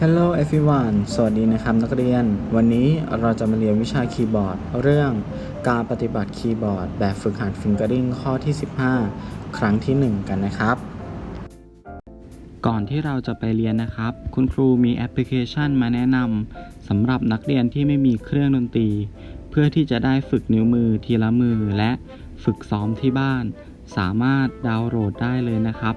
Hello everyone สวัสดีนะครับนักเรียน วันนี้เราจะมาเรียนวิชาคีย์บอร์ด เรื่องการปฏิบัติคีย์บอร์ด แบบฝึกหัด Fingering ข้อที่ 15 ครั้งที่ 1 กันนะครับ ก่อนที่เราจะไปเรียนนะครับ คุณครูมีแอปพลิเคชันมาแนะนำสำหรับนักเรียนที่ไม่มีเครื่องดนตรี เพื่อที่จะได้ฝึกนิ้วมือทีละมือและฝึกซ้อมที่บ้าน สามารถดาวน์โหลดได้เลยนะครับ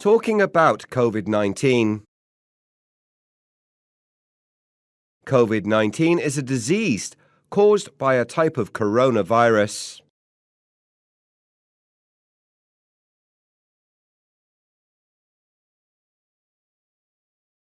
Talking about COVID 19. COVID 19 is a disease caused by a type of coronavirus.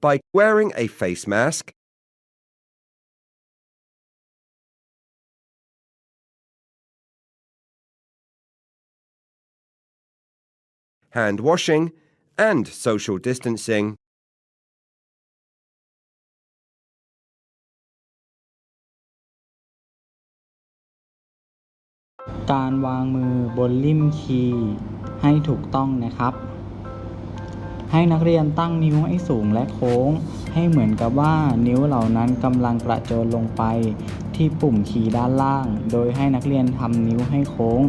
by wearing a face mask, hand washing, and social distancing. การวางมือบนลิ่มคีย์ให้ถูกต้องนะครับ ให้นักเรียนตั้งนิ้วให้สูงและโค้ง ให้เหมือนกับว่านิ้วเหล่านั้นกำลังกระโจนลงไป ที่ปุ่มคีย์ด้านล่าง โดยให้นักเรียนทำนิ้วให้โค้ง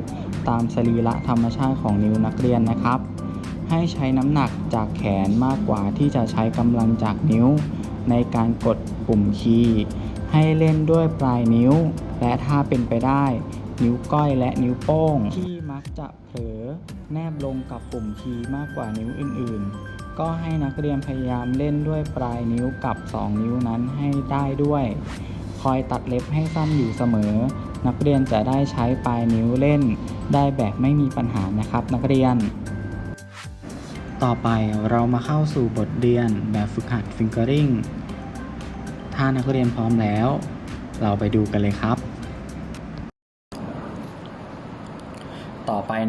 ตามสรีระธรรมชาติของนิ้วนักเรียนนะครับ ให้ใช้น้ำหนักจากแขนมากกว่าที่จะใช้กำลังจากนิ้ว ในการกดปุ่มคีย์ให้เล่นด้วยปลายนิ้ว และถ้าเป็นไปได้ นิ้วก้อยและนิ้วโป้งที่มักจะเผลอแนบลงกับปุ่มคีย์มากกว่านิ้วอื่น ๆ ก็ให้นักเรียนพยายามเล่นด้วยปลายนิ้วกับ 2 นิ้วนั้นให้ได้ด้วย คอยตัดเล็บให้สั้นอยู่เสมอ นักเรียนจะได้ใช้ปลายนิ้วเล่น ได้แบบไม่มีปัญหานะครับ นักเรียน ต่อไปเรามาเข้าสู่บทเรียนแบบฝึกหัด Fingering ถ้านักเรียนพร้อมแล้ว เราไปดูกันเลยครับ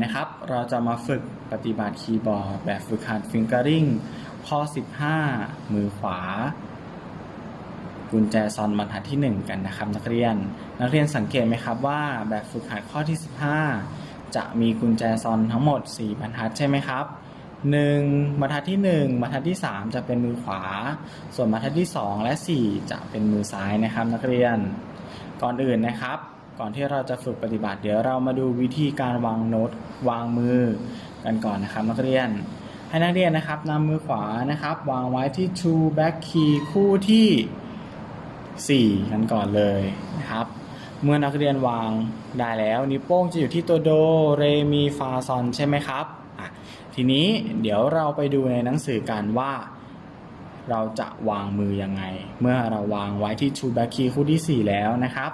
นะครับ เราจะมาฝึกปฏิบัติคีย์บอร์ด แบบฝึกหัด Fingering ข้อ 15 มือขวา กุญแจซอนบรรทัดที่ 1 กันนะครับ นักเรียน นักเรียนสังเกตไหมครับว่าแบบฝึกหัดข้อที่ 15 จะมีกุญแจซอนทั้งหมด 4 บรรทัดใช่ไหมครับ1บรรทัดที่ 1บรรทัดที่ 3 จะเป็นมือขวา ส่วนบรรทัดที่ 2 และ 4 จะเป็นมือซ้ายนะครับ นักเรียน ก่อนอื่นนะครับ ก่อนที่เราจะฝึกปฏิบัติ เดี๋ยวเรามาดูวิธีการวางโน้ตวางมือกันก่อนนะครับนักเรียน ให้นักเรียนนะครับนำมือขวานะครับ วางไว้ที่ true back key คู่ที่ 4 กันก่อนเลยนะครับ เมื่อนักเรียนวางได้แล้ว นิ้วโป้งจะอยู่ที่ตัวโดเรมีฟาซอนใช่ไหมครับทีนี้เดี๋ยวเราไปดูในหนังสือกันว่า เราจะวางมือยังไง เมื่อเราวางไว้ที่ true back key คู่ที่ 4 แล้วนะครับ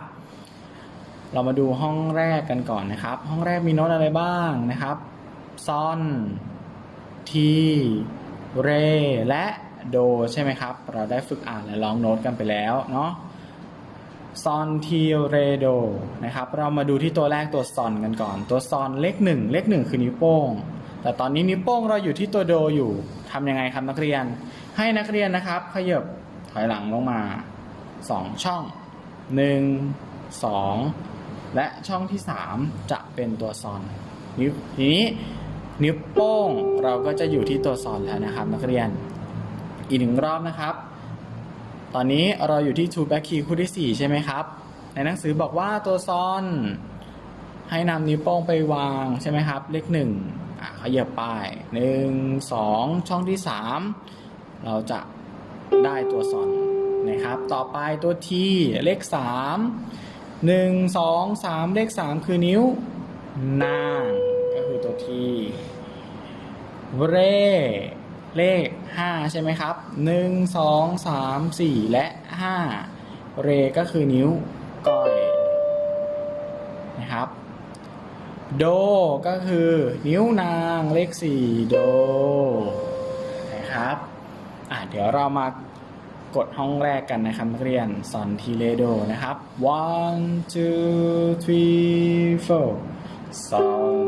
เรามาดูห้องแรกกันก่อนนะครับ ห้องแรกมีโน้ตอะไรบ้างนะครับซอนทีเร และโดใช่ไหมครับ เราได้ฝึกอ่านและร้องโน้ตกันไปแล้วเนาะซอนทีเรโดนะครับ เรามาดูที่ตัวแรกตัวซอนกันก่อน ตัวซอนเลขหนึ่งเลขหนึ่งคือนิ้วโป้ง แต่ตอนนี้นิ้วโป้งเราอยู่ที่ตัวโดอยู่ทำยังไงครับนักเรียน ให้นักเรียนนะครับ ขยับถอยหลังลงมาสองช่องหนึ่งสอง และช่องที่สามจะเป็นตัวซอนนิ้วทีนี้นิ้วโป้งเราก็จะอยู่ที่ตัวซอนแล้วนะครับ นักเรียนอีกหนึ่งรอบนะครับ ตอนนี้เราอยู่ที่ two back key คู่ที่ 4 ใช่ไหมครับ ในหนังสือบอกว่าตัวซอน ให้นำนิ้วโป้งไปวางใช่ไหมครับ เลขหนึ่งขยับไปหนึ่งสองช่องที่ 3 เราจะได้ตัวซอนนะครับ ต่อไปตัวทีเลข 3 1 2 3เลข3คือนิ้วนางก็คือตัวทีเรเลข5ใช่ไหมครับ1 2 3 4และ5เรก็คือนิ้วก้อยนะครับ โดก็คือนิ้วนางเลข4โดนะครับอะเดี๋ยวเรามา กดห้องแรกกันนะครับนักเรียนสอนทีเลโดนะครับ one two three four สอน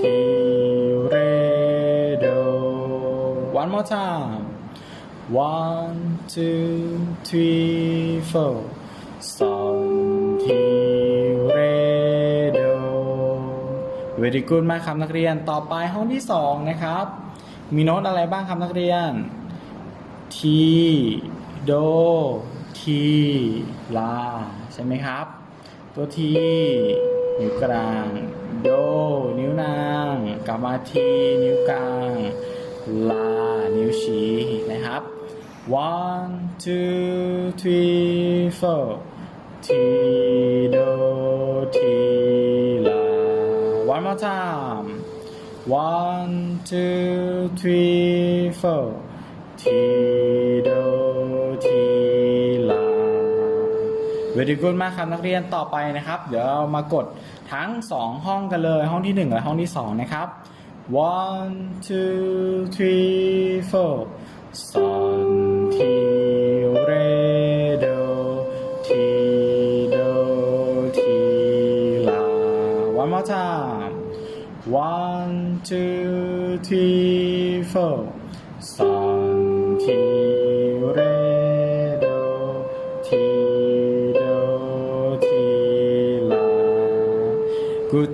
ทีเรโด one more time one two three four สอนทีเรโด very good มากครับนักเรียนต่อไปห้องที่สองนะครับ มีโน้ตอะไรบ้างครับนักเรียนที โด ที ลา ใช่ไหมครับ ตัวทีนิ้วกลาง โด นิ้วนางกลับมาที นิ้วกลาง ลา นิ้วชี้นะครับ one two three four ทีโด ทีลา one more time one two three four ทีโดที very good มากครับนักเรียนต่อไปนะครับ เดี๋ยวเรามากดทั้ง 2 ห้องกันเลยห้องที่ 1 และห้องที่ 2 นะครับ one two three four ซอนทีเรโดทีโดทีลา one more time one two three four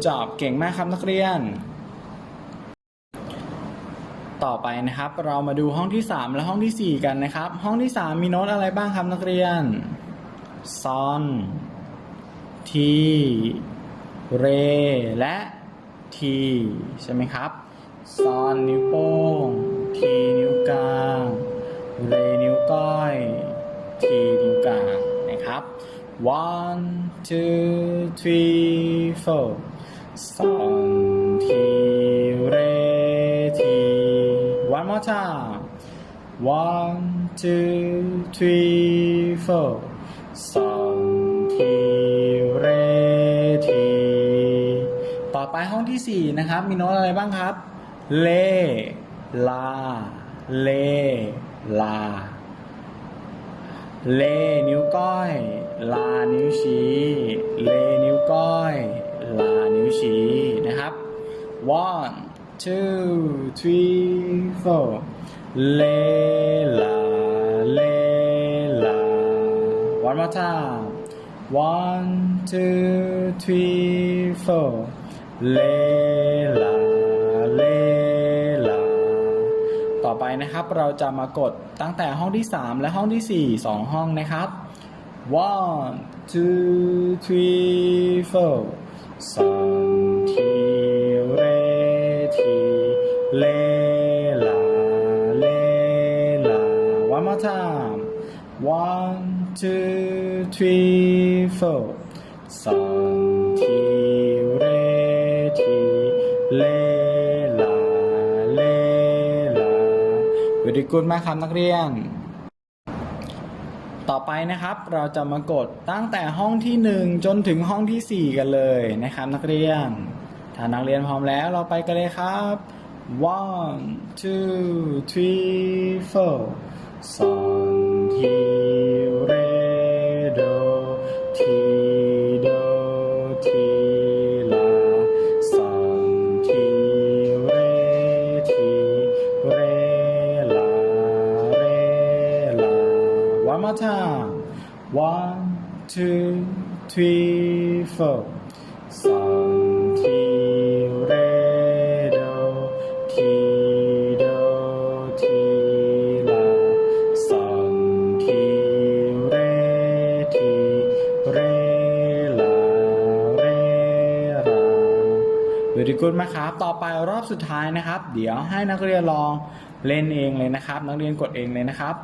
job เก่งมากครับนักเรียน ต่อไปนะครับ เรามาดูห้องที่ 3 และห้องทีสี่ 4 กันนะครับ ห้องที่ 3 มีโน้ตอะไรบ้างครับนักเรียน ซอน ที เร และ ที ใช่ไหมครับ ซอนนิ้วโป้ง ทีนิ้วกลาง เรนิ้วก้อย ทีนิ้วกลางนะครับ one two three four ซอนทีเรที one more time one two three four ซอนทีเรที ต่อไปห้องที่ 4 นะครับ มีโน้ตอะไรบ้างครับ เล ลา เล ลา เล นิ้วก้อย ลา นิ้วชี้ เล นิ้วก้อย ลานิ้วชี้นะครับ one two three four เลลาเลลา one more time one two three four เลลาเลลา ต่อไปนะครับเราจะมากดตั้งแต่ห้องที่ 3 และห้องที่ 4 2 ห้องนะครับ one two three four ซอนทีเรทีเลลาเลลา one more time one two three four ซอนทีเรทีเลลาเลลา very good มากครับนักเรียน ต่อไปนะครับเราจะมากดตั้งแต่ห้องที่ 1 จนถึงห้องทีสี่ 4 กันเลยนะครับนักเรียน ถ้านักเรียนพร้อมแล้วเราไปกันเลยครับ one two three four สอนที one two three four ซอนทีเรโดทีโดทีลาซอนทีเรทีเรลาเรลา very good มาครับ ต่อไปรอบสุดท้ายนะครับ เดี๋ยวให้นักเรียนลองเล่นเองเลยนะครับ นักเรียนกดเองเลยนะครับ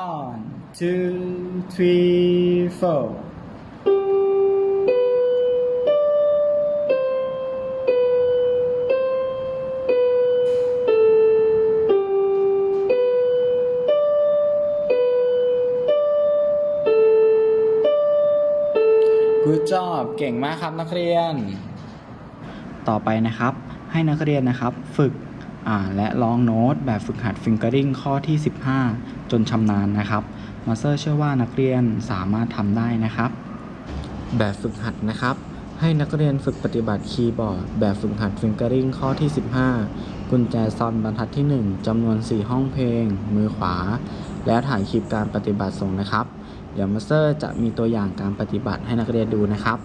one two three four กูจอบเก่งมากครับนักเรียน ต่อไปนะครับ ให้นักเรียนนะครับ ฝึกอ่านและร้องโน้ตแบบฝึกหัดฟิงเกอริงข้อที่ 15 จนชำนาญนะครับมาสเตอร์เชื่อว่านักเรียนสามารถทำได้นะครับ แบบฝึกหัดนะครับ ให้นักเรียนฝึกปฏิบัติคีย์บอร์ด แบบฝึกหัดฟิงเกอริงข้อที่ 15 กุญแจซอนบรรทัดที่ 1จำนวน 4 ห้องเพลง มือขวา แล้วถ่ายคลิปการปฏิบัติส่งนะครับ เดี๋ยวมาสเตอร์จะมีตัวอย่างการปฏิบัติให้นักเรียนดูนะครับ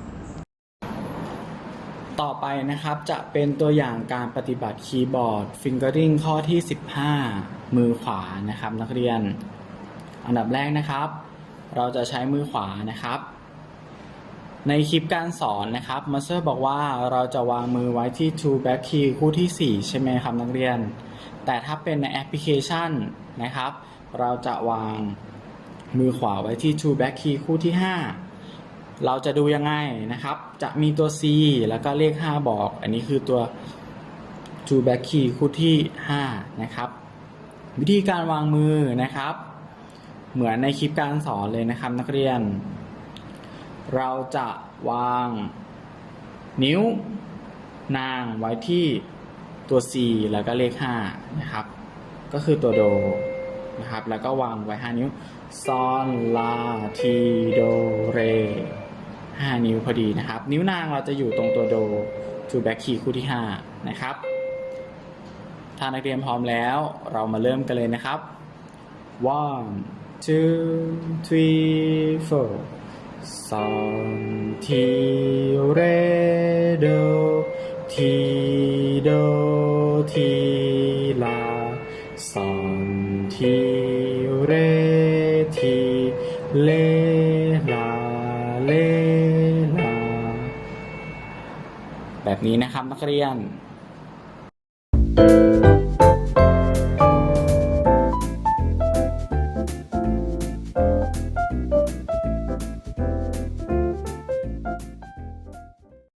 ต่อไปนะครับจะเป็นตัวอย่างการปฏิบัติคีย์บอร์ด Fingering ข้อที่ 15 มือขวานะครับ นักเรียน อันดับแรกนะครับ เราจะใช้มือขวานะครับ ในคลิปการสอนนะครับมาสเตอร์บอกว่าเราจะวางมือไว้ที่ Two Back Key คู่ที่ 4 ใช่ไหมครับนักเรียน แต่ถ้าเป็นในแอปพลิเคชันนะครับ เราจะวางมือขวาไว้ที่ Two Back Key คู่ที่ 5 เราจะดูยังไงนะครับ จะมีตัว C แล้วก็เลข 5 บอก อันนี้คือตัว Two Back Key คู่ที่ 5 นะครับ วิธีการวางมือนะครับ เหมือนในคลิปการสอนเลยนะครับนักเรียน เราจะวางนิ้วนางไว้ที่ตัว C แล้วก็เลข 5 นะครับ ก็คือตัวโดนะครับ แล้วก็วางไว้ 5 นิ้วซอนลาทีโดเร 5 นิ้วพอดีนะครับ นิ้วนางเราจะอยู่ตรงตัวโด to back key คู่ที่ 5 นะครับถ้านักเรียนพร้อมแล้วเรามาเริ่มกันเลยนะครับ one two three four ซอนทีเรโดทีโดทีลาซอนทีเรทีเล แบบนี้นะครับนักเรียน